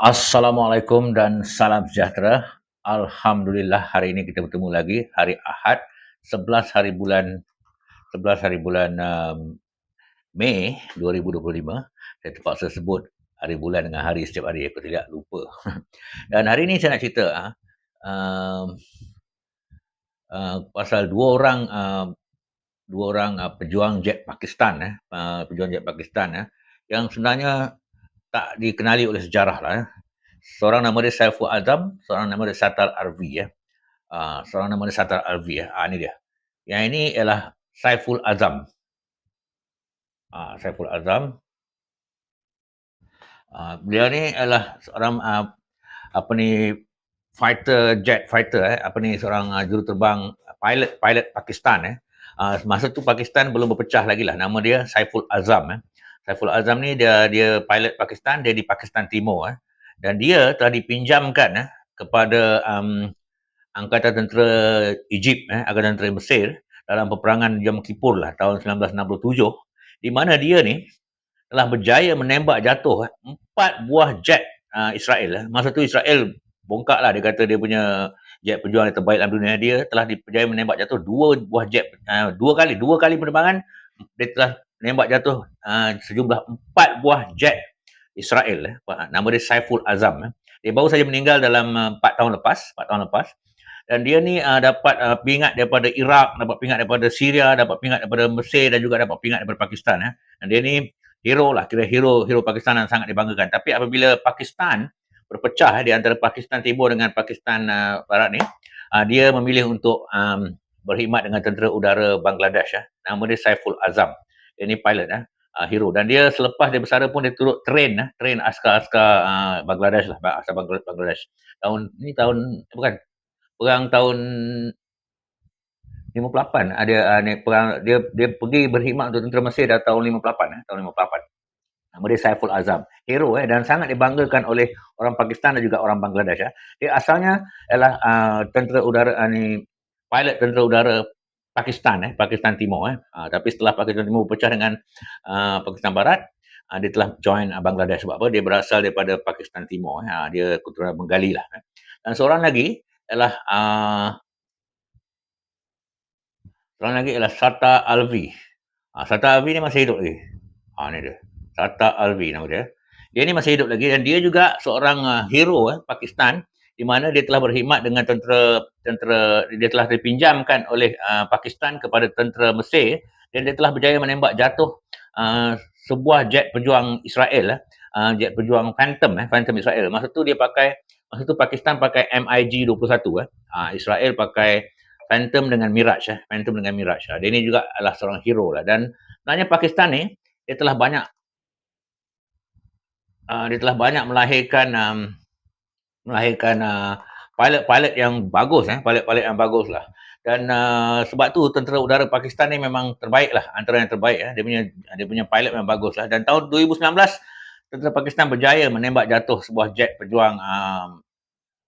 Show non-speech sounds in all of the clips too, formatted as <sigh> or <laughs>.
Assalamualaikum dan salam sejahtera. Alhamdulillah hari ini kita bertemu lagi hari Ahad 11 hari bulan 11 hari bulan um, Mei 2025. Saya terpaksa sebut hari bulan dengan hari setiap hari aku tidak lupa. <laughs> dan hari ini saya nak cerita uh, uh, pasal dua orang uh, dua orang uh, pejuang jet Pakistan eh uh, pejuang jet Pakistan eh yang sebenarnya tak dikenali oleh sejarah lah. Eh. Seorang nama dia Saiful Azam, seorang nama dia Satar Arvi. Ya. Uh, seorang nama dia Satar Arvi. Ya. Uh, ini dia. Yang ini ialah Saiful Azam. Uh, Saiful Azam. Uh, beliau ni adalah seorang uh, apa ni fighter jet fighter eh apa ni seorang uh, juruterbang pilot pilot Pakistan eh uh, masa tu Pakistan belum berpecah lagi lah nama dia Saiful Azam eh Saiful Azam ni dia dia pilot Pakistan, dia di Pakistan Timur eh. Dan dia telah dipinjamkan eh, kepada um, Angkatan Tentera Egypt, eh, Angkatan Tentera Mesir dalam peperangan Yom Kippur lah tahun 1967 di mana dia ni telah berjaya menembak jatuh eh, empat buah jet uh, Israel. Eh. Masa tu Israel bongkak lah dia kata dia punya jet perjuangan yang terbaik dalam dunia dia telah berjaya menembak jatuh dua buah jet uh, dua kali dua kali penerbangan dia telah menembak jatuh uh, sejumlah empat buah jet Israel. Eh. Nama dia Saiful Azam. Eh. Dia baru saja meninggal dalam uh, empat tahun lepas. Empat tahun lepas. Dan dia ni uh, dapat uh, pingat daripada Iraq, dapat pingat daripada Syria, dapat pingat daripada Mesir dan juga dapat pingat daripada Pakistan. Eh. Dan dia ni hero lah, kira hero hero Pakistan yang sangat dibanggakan. Tapi apabila Pakistan berpecah eh, di antara Pakistan Timur dengan Pakistan uh, Barat ni, uh, dia memilih untuk um, berkhidmat dengan tentera udara Bangladesh. Eh. Nama dia Saiful Azam dia ni pilot eh uh, hero. Dan dia selepas dia bersara pun dia turut train eh train askar-askar uh, Bangladesh lah askar Bangladesh. Tahun ni tahun bukan perang tahun 58 ada uh, ni perang dia dia pergi berkhidmat untuk tentera Mesir dah tahun 58 eh tahun 58 nama dia Saiful Azam. Hero eh dan sangat dibanggakan oleh orang Pakistan dan juga orang Bangladesh eh dia asalnya ialah uh, tentera udara uh, ni pilot tentera udara Pakistan eh Pakistan Timur eh. Uh, tapi setelah Pakistan Timur berpecah dengan uh, Pakistan Barat uh, dia telah join uh, Bangladesh. Sebab apa? Dia berasal daripada Pakistan Timur eh. Uh, dia keturunan Bengali lah eh. dan seorang lagi ialah uh, seorang lagi ialah Sata Alvi. Uh, Sata Alvi ni masih hidup lagi. Ah uh, ni dia. Sata Alvi nama dia. Dia ni masih hidup lagi dan dia juga seorang uh, hero eh Pakistan di mana dia telah berkhidmat dengan tentera tentera dia telah dipinjamkan oleh uh, Pakistan kepada tentera Mesir dan dia telah berjaya menembak jatuh uh, sebuah jet pejuang Israel uh, jet pejuang Phantom eh Phantom Israel. Masa tu dia pakai masa tu Pakistan pakai MiG 21 eh. Uh, Israel pakai Phantom dengan Mirage eh Phantom dengan Mirage. Uh, dia ni juga adalah seorang hero lah. Dan sebenarnya Pakistan ni dia telah banyak uh, dia telah banyak melahirkan um, melahirkan uh, pilot-pilot yang bagus eh pilot-pilot yang bagus lah dan uh, sebab tu tentera udara Pakistan ni memang terbaik lah antara yang terbaik eh. dia punya dia punya pilot yang bagus lah dan tahun 2019 tentera Pakistan berjaya menembak jatuh sebuah jet pejuang um,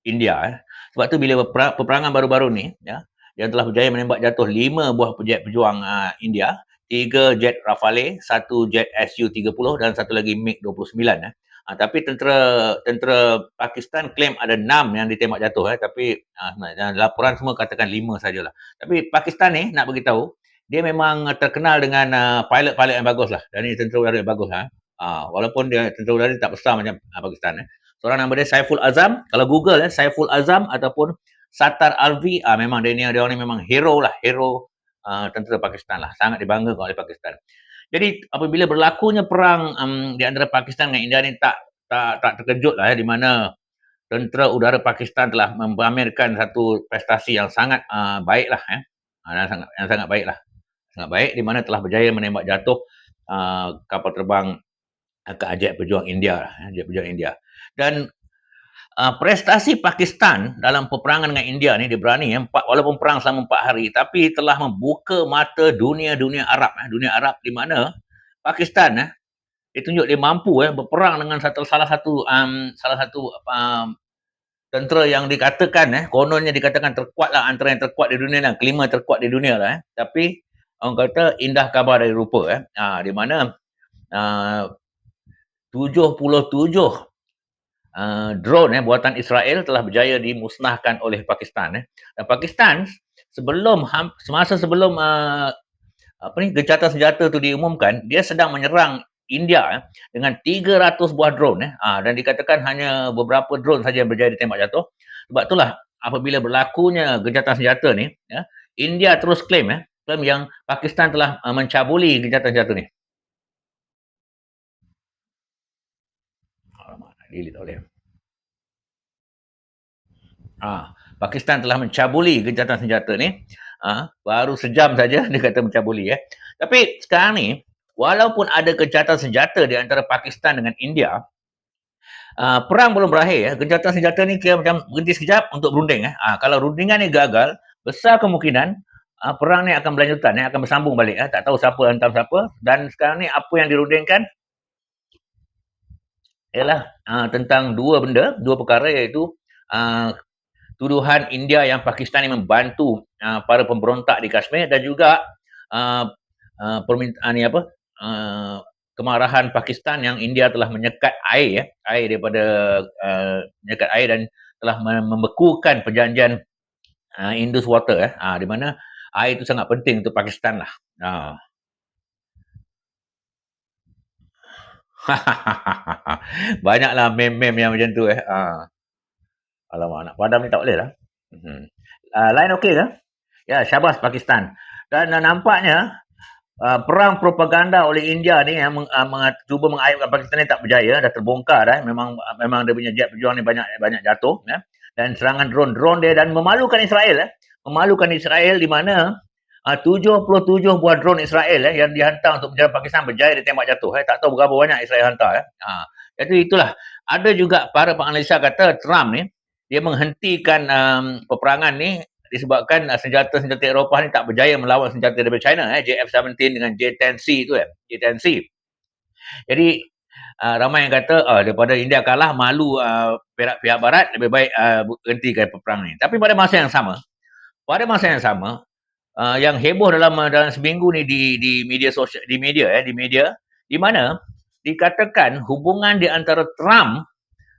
India eh. sebab tu bila peperangan baru-baru ni ya yang telah berjaya menembak jatuh lima buah jet pejuang uh, India tiga jet Rafale satu jet Su-30 dan satu lagi MiG-29 eh. Ha, tapi tentera tentera Pakistan claim ada enam yang ditembak jatuh eh tapi ha, laporan semua katakan lima sajalah. Tapi Pakistan ni nak bagi tahu dia memang terkenal dengan uh, pilot-pilot yang bagus lah. Dan ini tentera udara yang bagus lah. Ha, walaupun dia tentera udara tak besar macam uh, Pakistan eh. Seorang nama dia Saiful Azam. Kalau Google eh Saiful Azam ataupun Satar Alvi ah memang dia ni dia ni memang hero lah, hero uh, tentera Pakistan lah. Sangat dibanggakan oleh Pakistan. Jadi apabila berlakunya perang um, di antara Pakistan dengan India ni tak tak tak terkejut lah ya di mana tentera udara Pakistan telah memamerkan satu prestasi yang sangat uh, baik lah ya. Uh, yang sangat yang sangat baik lah. Sangat baik di mana telah berjaya menembak jatuh uh, kapal terbang uh, ke Ajak Pejuang India lah, Ajak Pejuang India. Dan uh, prestasi Pakistan dalam peperangan dengan India ni dia berani ya, empat, walaupun perang selama empat hari tapi telah membuka mata dunia-dunia Arab eh, dunia Arab di mana Pakistan eh, dia tunjuk dia mampu eh, berperang dengan satu salah satu um, salah satu um, tentera yang dikatakan eh, kononnya dikatakan terkuat lah antara yang terkuat di dunia lah, kelima terkuat di dunia lah eh. tapi orang kata indah kabar dari rupa eh. Ha, di mana uh, 77 uh, drone eh, buatan Israel telah berjaya dimusnahkan oleh Pakistan. Eh. Dan Pakistan sebelum semasa sebelum uh, apa ni gencatan senjata tu diumumkan, dia sedang menyerang India eh, dengan 300 buah drone eh. Ha, dan dikatakan hanya beberapa drone saja berjaya ditembak jatuh. Sebab itulah apabila berlakunya gencatan senjata ni, ya, India terus klaim eh, klaim yang Pakistan telah uh, mencabuli gencatan senjata ni. Alamak, delete oleh. Ha, Pakistan telah mencabuli gencatan senjata ni. Ha, baru sejam saja dia kata mencabuli. Eh. Tapi sekarang ni, walaupun ada gencatan senjata di antara Pakistan dengan India, uh, perang belum berakhir. Ya. Gencatan senjata ni kira macam berhenti sekejap untuk berunding. Eh. Uh, kalau rundingan ni gagal, besar kemungkinan uh, perang ni akan berlanjutan, eh, akan bersambung balik. Eh. Tak tahu siapa hantam siapa. Dan sekarang ni apa yang dirundingkan? Ialah uh, tentang dua benda, dua perkara iaitu uh, tuduhan India yang Pakistan ini membantu uh, para pemberontak di Kashmir dan juga uh, uh, permintaan ni apa uh, kemarahan Pakistan yang India telah menyekat air ya, air daripada uh, menyekat air dan telah membekukan perjanjian uh, Indus Water ya, uh, di mana air itu sangat penting untuk Pakistan lah. Uh. <laughs> <laughs> Banyaklah meme-meme yang macam tu eh. Uh. Alamak, nak padam ni tak boleh lah. Uh-huh. Uh, lain okey ke? Ya, syabas Pakistan. Dan uh, nampaknya uh, perang propaganda oleh India ni yang meng, uh, meng, cuba mengayubkan Pakistan ni tak berjaya dah terbongkar dah memang uh, memang dia punya jet berjuang ni banyak banyak jatuh ya dan serangan drone drone dia dan memalukan Israel eh memalukan Israel di mana uh, 77 buah drone Israel eh yang dihantar untuk menyerang Pakistan berjaya ditembak jatuh eh tak tahu berapa banyak Israel hantar eh ha jadi itulah ada juga para penganalisa kata Trump ni dia menghentikan um, peperangan ni disebabkan uh, senjata-senjata Eropah ni tak berjaya melawan senjata daripada China eh JF-17 dengan J-10C tu eh J-10C. Jadi uh, ramai yang kata uh, daripada India kalah malu uh, pihak pihak barat lebih baik uh, hentikan peperangan ni. Tapi pada masa yang sama pada masa yang sama uh, yang heboh dalam dalam seminggu ni di di media sosial di media eh di media di mana dikatakan hubungan di antara Trump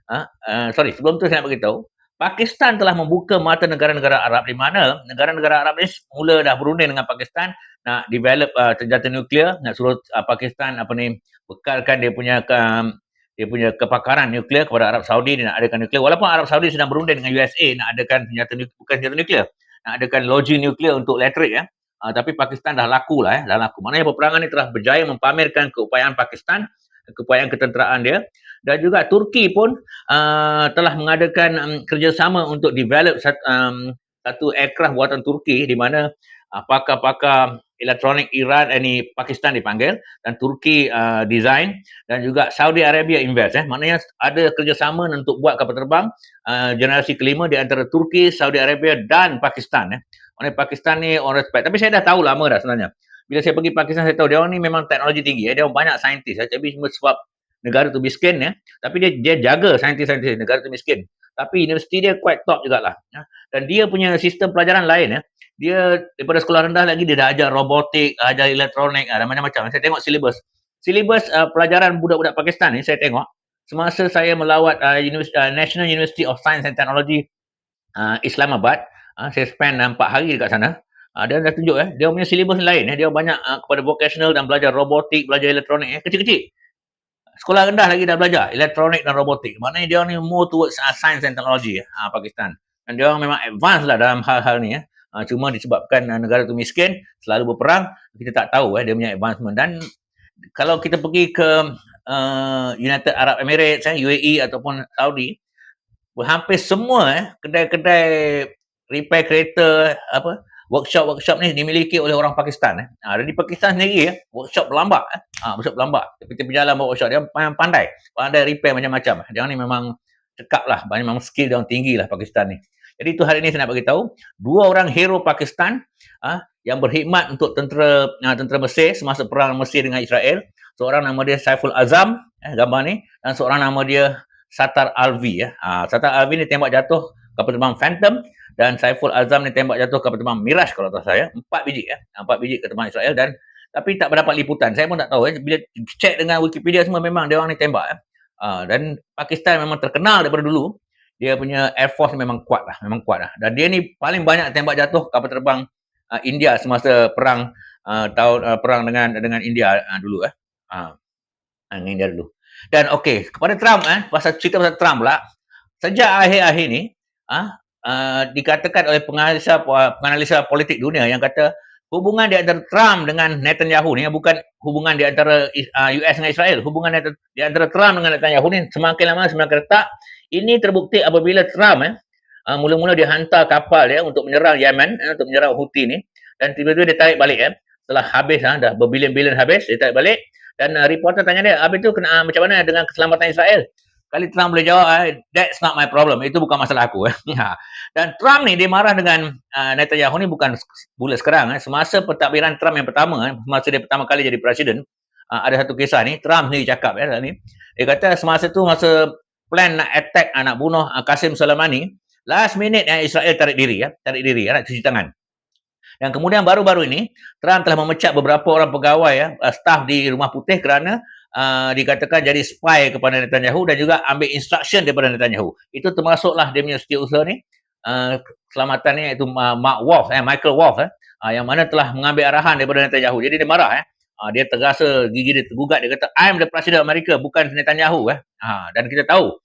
uh, uh, sorry sebelum tu saya nak beritahu Pakistan telah membuka mata negara-negara Arab di mana? Negara-negara Arab ini mula dah berunding dengan Pakistan nak develop uh, senjata nuklear, nak suruh uh, Pakistan apa ni bekalkan dia punya um, dia punya kepakaran nuklear kepada Arab Saudi dia nak adakan nuklear. Walaupun Arab Saudi sedang berunding dengan USA nak adakan senjata nuklear bukan senjata nuklear nak adakan loji nuklear untuk elektrik ya. Uh, tapi Pakistan dah laku lah eh dah laku. Maknanya peperangan ini telah berjaya mempamerkan keupayaan Pakistan keupayaan ketenteraan dia dan juga Turki pun uh, telah mengadakan um, kerjasama untuk develop satu, um, satu aircraft buatan Turki di mana uh, pakar-pakar elektronik Iran ini Pakistan dipanggil dan Turki uh, design dan juga Saudi Arabia invest eh maknanya ada kerjasama untuk buat kapal terbang uh, generasi kelima di antara Turki, Saudi Arabia dan Pakistan eh. Maknanya Pakistan ni on respect. Tapi saya dah tahu lama dah sebenarnya. Bila saya pergi Pakistan saya tahu dia orang ni memang teknologi tinggi eh. Dia orang banyak saintis eh. Tapi cuma sebab negara tu miskin ya tapi dia dia jaga saintis-saintis negara tu miskin tapi universiti dia quite top jugalah ya. dan dia punya sistem pelajaran lain ya dia daripada sekolah rendah lagi dia dah ajar robotik ajar elektronik ada macam-macam saya tengok silibus silibus uh, pelajaran budak-budak Pakistan ni saya tengok semasa saya melawat uh, University, uh, National University of Science and Technology uh, Islamabad uh, saya spend uh, 4 hari dekat sana uh, dia dah tunjuk eh dia punya silibus lain eh dia banyak uh, kepada vocational dan belajar robotik belajar elektronik eh kecil-kecil sekolah rendah lagi dah belajar elektronik dan robotik. Maknanya dia ni more towards uh, science and technology uh, Pakistan. Dan dia memang advance lah dalam hal-hal ni. Uh. Uh, cuma disebabkan uh, negara tu miskin, selalu berperang, kita tak tahu eh, dia punya advancement. Dan kalau kita pergi ke uh, United Arab Emirates, eh, UAE ataupun Saudi, hampir semua eh, kedai-kedai repair kereta, apa, workshop-workshop ni dimiliki oleh orang Pakistan. Eh. Ha, dan di Pakistan sendiri, eh, workshop berlambak. Eh. Ha, workshop berlambak. Kita berjalan buat workshop. Dia pandai. Pandai repair macam-macam. Dia ni memang cekap lah. Memang skill dia tinggi lah Pakistan ni. Jadi itu hari ni saya nak beritahu. Dua orang hero Pakistan ha, yang berkhidmat untuk tentera ha, tentera Mesir semasa perang Mesir dengan Israel. Seorang nama dia Saiful Azam, eh, gambar ni. Dan seorang nama dia Satar Alvi. Eh. Ha, Satar Alvi ni tembak jatuh kapal terbang Phantom dan Saiful Azam ni tembak jatuh kapal terbang Miraj kalau tak saya empat biji ya empat biji ke terbang Israel dan tapi tak berdapat liputan saya pun tak tahu ya bila cek dengan Wikipedia semua memang dia orang ni tembak ya Uh, dan Pakistan memang terkenal daripada dulu dia punya air force memang kuat lah, memang kuat lah. Dan dia ni paling banyak tembak jatuh kapal terbang uh, India semasa perang uh, tahun uh, perang dengan dengan India uh, dulu eh. Uh, dengan India dulu. Dan okey, kepada Trump eh, pasal cerita pasal Trump pula, sejak akhir-akhir ni, uh, dikatakan oleh penganalisa penganalisa politik dunia yang kata hubungan di antara Trump dengan Netanyahu ni bukan hubungan di antara uh, US dengan Israel, hubungan di antara Trump dengan Netanyahu ni semakin lama semakin retak. Ini terbukti apabila Trump eh, uh, mula-mula dia hantar kapal ya untuk menyerang Yemen, eh, untuk menyerang Houthi ni dan tiba-tiba dia tarik balik eh. Setelah habis ha, dah berbilion-bilion habis, dia tarik balik dan uh, reporter tanya dia, habis tu kena, uh, macam mana dengan keselamatan Israel? Kali Trump boleh jawab, eh, that's not my problem. Itu bukan masalah aku. Eh. Ha. <laughs> Dan Trump ni dia marah dengan uh, Netanyahu ni bukan bulan sekarang. Eh. Semasa pentadbiran Trump yang pertama, eh, semasa dia pertama kali jadi presiden, uh, ada satu kisah ni, Trump ni cakap. Eh, ni. Dia kata semasa tu, masa plan nak attack, uh, nak bunuh uh, Qasim Soleimani, last minute eh, Israel tarik diri. Ya, tarik diri, ya, nak cuci tangan. Dan kemudian baru-baru ini, Trump telah memecat beberapa orang pegawai, ya, staff di Rumah Putih kerana uh, dikatakan jadi spy kepada Netanyahu dan juga ambil instruction daripada Netanyahu. Itu termasuklah dia punya setiausaha ni. Uh, selamatannya iaitu uh, Mark Wolf, eh, Michael Wolf eh, uh, yang mana telah mengambil arahan daripada Netanyahu. Jadi dia marah. Eh. Uh, dia terasa gigi dia tergugat. Dia kata, I am the president Amerika, bukan Netanyahu. Eh. Uh, dan kita tahu,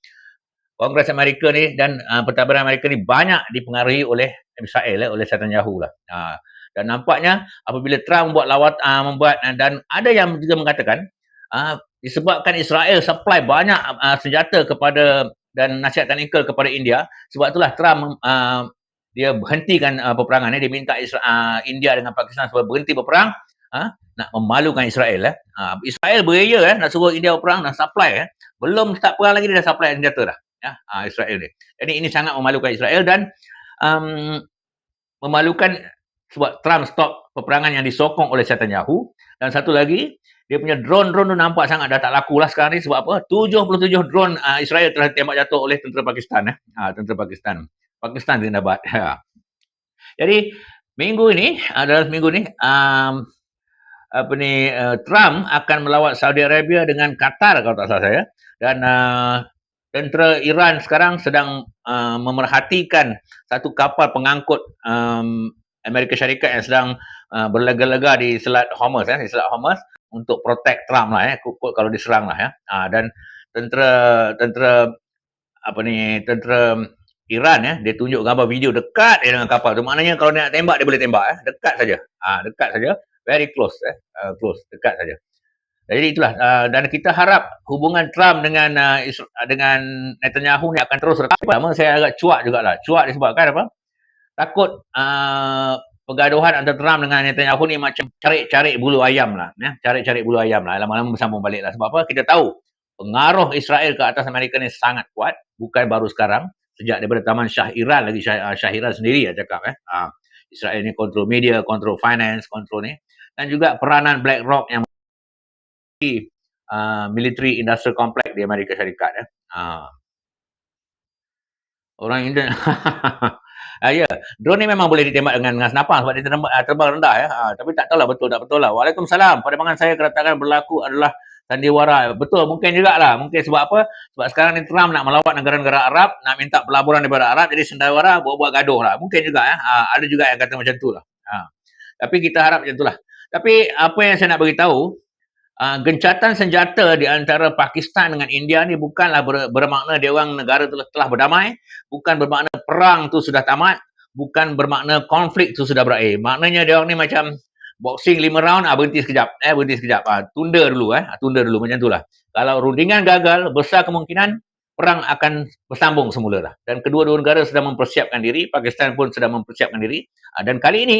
Kongres Amerika ni dan uh, pentadbiran Amerika ni banyak dipengaruhi oleh Israel, eh, oleh Netanyahu lah. Uh, dan nampaknya apabila Trump membuat lawat, uh, membuat uh, dan ada yang juga mengatakan uh, disebabkan Israel supply banyak uh, senjata kepada dan nasihat teknikal kepada India. Sebab itulah Trump uh, dia berhentikan uh, peperangan ni dia minta Isra- uh, India dengan Pakistan supaya berhenti berperang uh, nak memalukan Israel eh. Uh, Israel beria eh, nak suruh India berperang nak supply eh. belum start perang lagi dia dah supply senjata dah ya. Uh, Israel ni. Jadi ini sangat memalukan Israel dan um, memalukan sebab Trump stop peperangan yang disokong oleh Netanyahu. Dan satu lagi dia punya drone-drone tu nampak sangat dah tak laku lah sekarang ni sebab apa? 77 drone uh, Israel telah tembak jatuh oleh tentera Pakistan. Eh? Ha, tentera Pakistan. Pakistan dia dapat. Ha. Jadi, minggu ini, adalah minggu ni, um, apa ni, uh, Trump akan melawat Saudi Arabia dengan Qatar kalau tak salah saya. Dan uh, tentera Iran sekarang sedang uh, memerhatikan satu kapal pengangkut um, Amerika Syarikat yang sedang uh, berlega-lega di Selat Hormuz. Eh, di Selat Hormuz untuk protect Trump lah ya, kut kalau diserang lah ya. Ha, dan tentera tentera apa ni tentera Iran ya, dia tunjuk gambar video dekat dengan kapal tu. Maknanya kalau dia nak tembak dia boleh tembak ya, dekat saja. Ha, dekat saja, very close eh, uh, close, dekat saja. Jadi itulah uh, dan kita harap hubungan Trump dengan uh, dengan Netanyahu ni akan terus retak. Pertama saya agak cuak jugalah. Cuak disebabkan apa? Takut uh, pergaduhan antara Trump dengan Netanyahu ni macam cari-cari bulu ayam lah. Ya? Cari-cari bulu ayam lah. Lama-lama bersambung balik lah. Sebab apa? Kita tahu pengaruh Israel ke atas Amerika ni sangat kuat. Bukan baru sekarang. Sejak daripada Taman Shah Iran lagi Shah, Shah Iran sendiri ya cakap. Eh. Ha. Israel ni kontrol media, kontrol finance, kontrol ni. Dan juga peranan BlackRock yang uh, military industrial complex di Amerika Syarikat. Eh. Ha. Orang Indian <laughs> Ah ya, drone ni memang boleh ditembak dengan dengan senapan sebab dia terbang, ah, terbang rendah ya. Ha, tapi tak tahulah betul tak betul lah. Waalaikumsalam. Pandangan saya keretakan berlaku adalah sandiwara. Betul mungkin juga lah. Mungkin sebab apa? Sebab sekarang ni Trump nak melawat negara-negara Arab, nak minta pelaburan daripada Arab jadi sandiwara buat-buat gaduh lah. Mungkin juga ya. Ha, ada juga yang kata macam tu lah. Ha. Tapi kita harap macam tu lah. Tapi apa yang saya nak beritahu, uh, gencatan senjata di antara Pakistan dengan India ni bukanlah ber, bermakna dia orang negara telah, telah berdamai, bukan bermakna perang tu sudah tamat, bukan bermakna konflik tu sudah berakhir. Maknanya dia orang ni macam boxing lima round, ah berhenti sekejap, eh berhenti sekejap, ah tunda dulu eh, tunda dulu macam itulah. Kalau rundingan gagal, besar kemungkinan perang akan bersambung semula lah. Dan kedua-dua negara sedang mempersiapkan diri, Pakistan pun sedang mempersiapkan diri. Ah, dan kali ini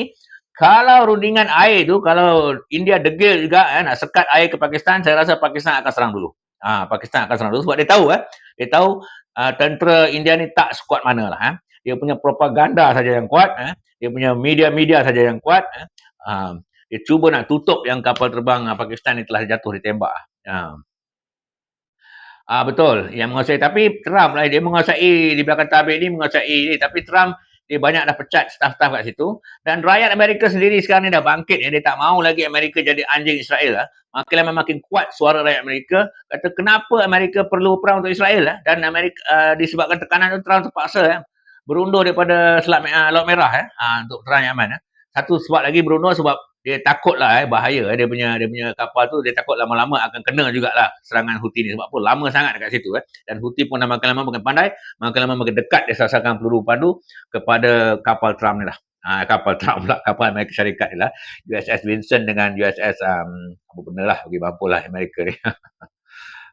kalau rundingan air tu, kalau India degil juga eh, nak sekat air ke Pakistan, saya rasa Pakistan akan serang dulu. Ha, Pakistan akan serang dulu sebab dia tahu eh, dia tahu uh, tentera India ni tak sekuat mana lah. Eh. Dia punya propaganda saja yang kuat, eh. dia punya media-media saja yang kuat. Eh. Uh, dia cuba nak tutup yang kapal terbang uh, Pakistan ni telah jatuh ditembak. Ah betul, yang menguasai tapi Trump lah dia menguasai di belakang tabir ni menguasai tapi Trump dia banyak dah pecat staff-staff kat situ dan rakyat Amerika sendiri sekarang ni dah bangkit ya. dia tak mau lagi Amerika jadi anjing Israel lah. makin lama makin kuat suara rakyat Amerika kata kenapa Amerika perlu perang untuk Israel lah. dan Amerika uh, disebabkan tekanan itu Trump terpaksa ya. berundur daripada Selat uh, Laut Merah ya. uh, untuk perang Yaman ya. satu sebab lagi berundur sebab dia takut lah eh, bahaya eh, dia punya dia punya kapal tu dia takut lama-lama akan kena jugalah serangan Houthi ni. Sebab apa lama sangat dekat situ eh. dan Houthi pun makin lama makin pandai makin lama makin dekat dia sasarkan peluru pandu kepada kapal Trump ni lah. Ha, kapal Trump pula kapal Amerika Syarikat ni lah. USS Vincent dengan USS um, apa benda lah bagi mampu lah Amerika ni. <laughs>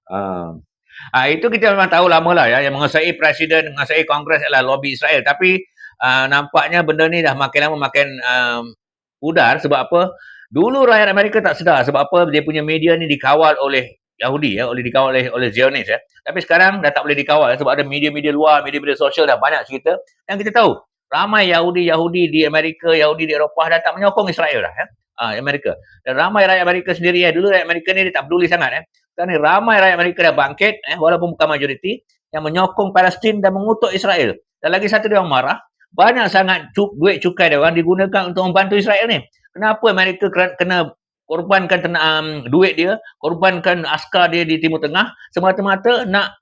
Um, ha, itu kita memang tahu lama lah ya. Yang menguasai presiden menguasai kongres adalah lobby Israel. Tapi uh, nampaknya benda ni dah makin lama makin um, pudar sebab apa? Dulu rakyat Amerika tak sedar sebab apa dia punya media ni dikawal oleh Yahudi ya, oleh dikawal oleh oleh Zionis ya. Tapi sekarang dah tak boleh dikawal ya, sebab ada media-media luar, media-media sosial dah banyak cerita yang kita tahu. Ramai Yahudi-Yahudi di Amerika, Yahudi di Eropah dah tak menyokong Israel dah ya. Ah, Amerika. Dan ramai rakyat Amerika sendiri ya. Dulu rakyat Amerika ni dia tak peduli sangat ya. Sekarang ni ramai rakyat Amerika dah bangkit eh, walaupun bukan majoriti yang menyokong Palestin dan mengutuk Israel. Dan lagi satu dia orang marah, banyak sangat cuk, duit cukai dia orang digunakan untuk membantu Israel ni. Kenapa Amerika kena korbankan um, duit dia, korbankan askar dia di Timur Tengah semata-mata nak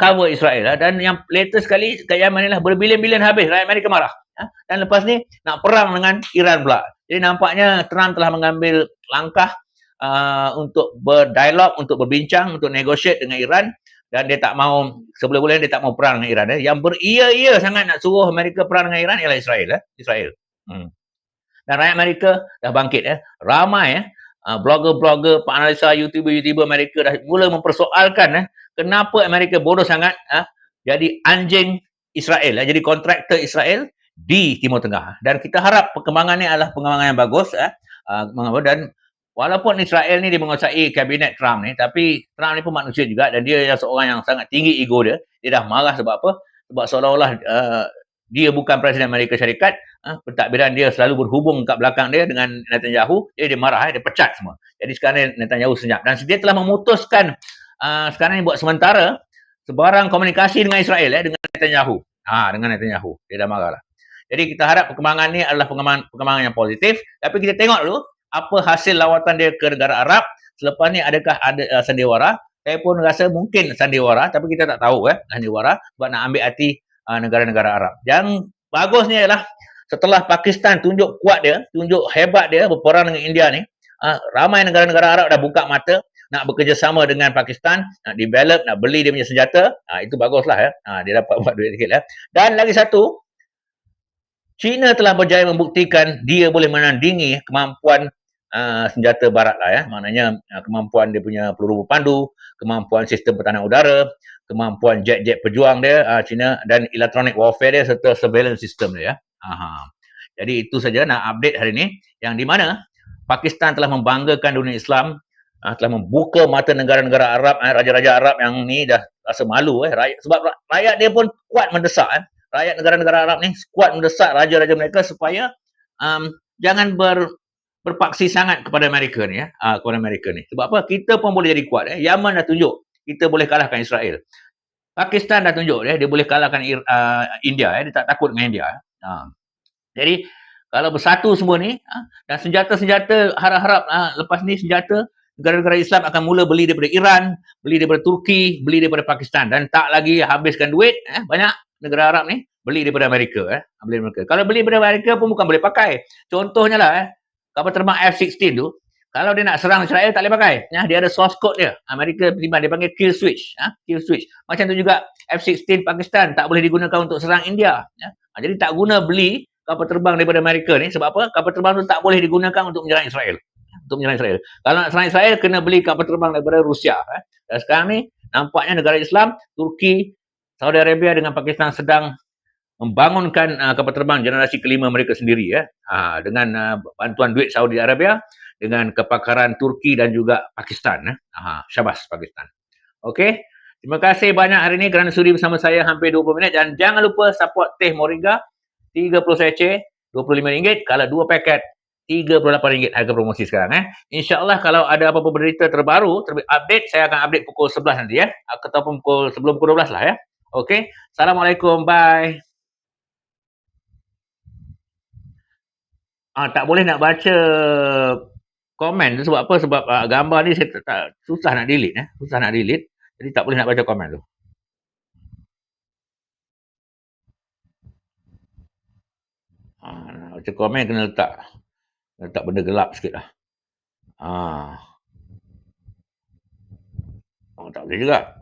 cover Israel lah. dan yang latest sekali kat Yaman ni lah berbilion-bilion habis rakyat Amerika marah. Ha? Dan lepas ni nak perang dengan Iran pula. Jadi nampaknya Trump telah mengambil langkah uh, untuk berdialog, untuk berbincang, untuk negotiate dengan Iran dan dia tak mau sebulan-bulan dia tak mau perang dengan Iran. Eh. Yang beria-ia sangat nak suruh Amerika perang dengan Iran ialah Israel. Eh. Israel. Hmm. Dan rakyat Amerika dah bangkit. Eh. Ramai eh. Uh, blogger-blogger, penganalisa YouTuber-YouTuber Amerika dah mula mempersoalkan eh, kenapa Amerika bodoh sangat eh, jadi anjing Israel, eh, jadi kontraktor Israel di Timur Tengah. Dan kita harap perkembangan ini adalah perkembangan yang bagus. Eh, uh, dan walaupun Israel ni dia menguasai kabinet Trump ni, tapi Trump ni pun manusia juga dan dia yang seorang yang sangat tinggi ego dia. Dia dah marah sebab apa? Sebab seolah-olah uh, dia bukan Presiden Amerika Syarikat, uh, pentadbiran dia selalu berhubung kat belakang dia dengan Netanyahu, dia, dia marah, eh, dia pecat semua. Jadi sekarang Netanyahu senyap. Dan dia telah memutuskan uh, sekarang ni buat sementara sebarang komunikasi dengan Israel, eh, dengan Netanyahu. Ha, dengan Netanyahu. Dia dah marah lah. Jadi kita harap perkembangan ni adalah perkembangan, perkembangan yang positif. Tapi kita tengok dulu apa hasil lawatan dia ke negara Arab. Selepas ni adakah ada uh, sandiwara. Saya pun rasa mungkin sandiwara. Tapi kita tak tahu eh, sandiwara. Sebab nak ambil hati uh, negara-negara Arab. Yang bagusnya ialah setelah Pakistan tunjuk kuat dia, tunjuk hebat dia berperang dengan India ni, uh, ramai negara-negara Arab dah buka mata nak bekerjasama dengan Pakistan, nak develop, nak beli dia punya senjata, uh, itu baguslah ya. Uh, dia dapat buat duit sikit ya. Dan lagi satu, China telah berjaya membuktikan dia boleh menandingi kemampuan uh, senjata barat lah ya. Maknanya uh, kemampuan dia punya peluru berpandu, kemampuan sistem pertahanan udara, kemampuan jet-jet pejuang dia uh, China dan electronic warfare dia serta surveillance system dia ya. Aha. Jadi itu saja nak update hari ini yang di mana Pakistan telah membanggakan dunia Islam uh, telah membuka mata negara-negara Arab eh, raja-raja Arab yang ni dah rasa malu eh rakyat, sebab rakyat dia pun kuat mendesak eh. rakyat negara-negara Arab ni kuat mendesak raja-raja mereka supaya um, jangan ber berpaksi sangat kepada Amerika ni ya uh, kepada Amerika ni sebab apa kita pun boleh jadi kuat eh Yaman dah tunjuk kita boleh kalahkan Israel. Pakistan dah tunjuk dia, dia boleh kalahkan uh, India, eh. dia tak takut dengan India. Ha. Jadi, kalau bersatu semua ni, ha, dan senjata-senjata harap-harap ha, lepas ni senjata, negara-negara Islam akan mula beli daripada Iran, beli daripada Turki, beli daripada Pakistan. Dan tak lagi habiskan duit, eh, banyak negara Arab ni, beli daripada Amerika. Eh, beli Amerika. Kalau beli daripada Amerika pun bukan boleh pakai. Contohnya lah, eh, kapal terbang F-16 tu, kalau dia nak serang Israel tak boleh pakai. Ya, dia ada source code dia. Amerika terima dia panggil kill switch. Ha? Kill switch. Macam tu juga F-16 Pakistan tak boleh digunakan untuk serang India. Ya? Ha, jadi tak guna beli kapal terbang daripada Amerika ni. Sebab apa? Kapal terbang tu tak boleh digunakan untuk menyerang Israel. Untuk menyerang Israel. Kalau nak serang Israel, kena beli kapal terbang daripada Rusia. Eh? Dan sekarang ni, nampaknya negara Islam, Turki, Saudi Arabia dengan Pakistan sedang membangunkan uh, kapal terbang generasi kelima mereka sendiri ya uh, dengan uh, bantuan duit Saudi Arabia dengan kepakaran Turki dan juga Pakistan. Eh. Aha, syabas Pakistan. Okey. Terima kasih banyak hari ini kerana sudi bersama saya hampir 20 minit. Dan jangan lupa support teh Moringa. 30 seceh, RM25. Kalau dua paket, RM38 harga promosi sekarang. Eh. InsyaAllah kalau ada apa-apa berita terbaru, terbaru, update, saya akan update pukul 11 nanti. Ya. Ataupun pukul, sebelum pukul 12 lah. ya. Okey. Assalamualaikum. Bye. Ah, tak boleh nak baca komen tu sebab apa? Sebab uh, gambar ni saya tak, tak, susah nak delete. Eh? Susah nak delete. Jadi tak boleh nak baca komen tu. Ah, nak baca komen kena letak letak benda gelap sikit lah. Ah. Oh, tak boleh juga. <laughs>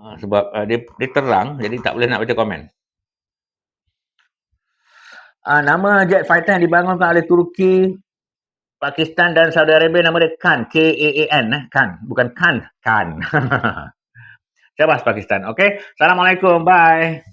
ah, sebab uh, dia, dia terang, jadi tak boleh nak baca komen. Ah, nama jet fighter yang dibangunkan oleh Turki, Pakistan dan Saudi Arabia nama dia Khan, K-A-A-N, eh? Khan, bukan Khan, Khan. <laughs> Syabas Pakistan, okay? Assalamualaikum, bye.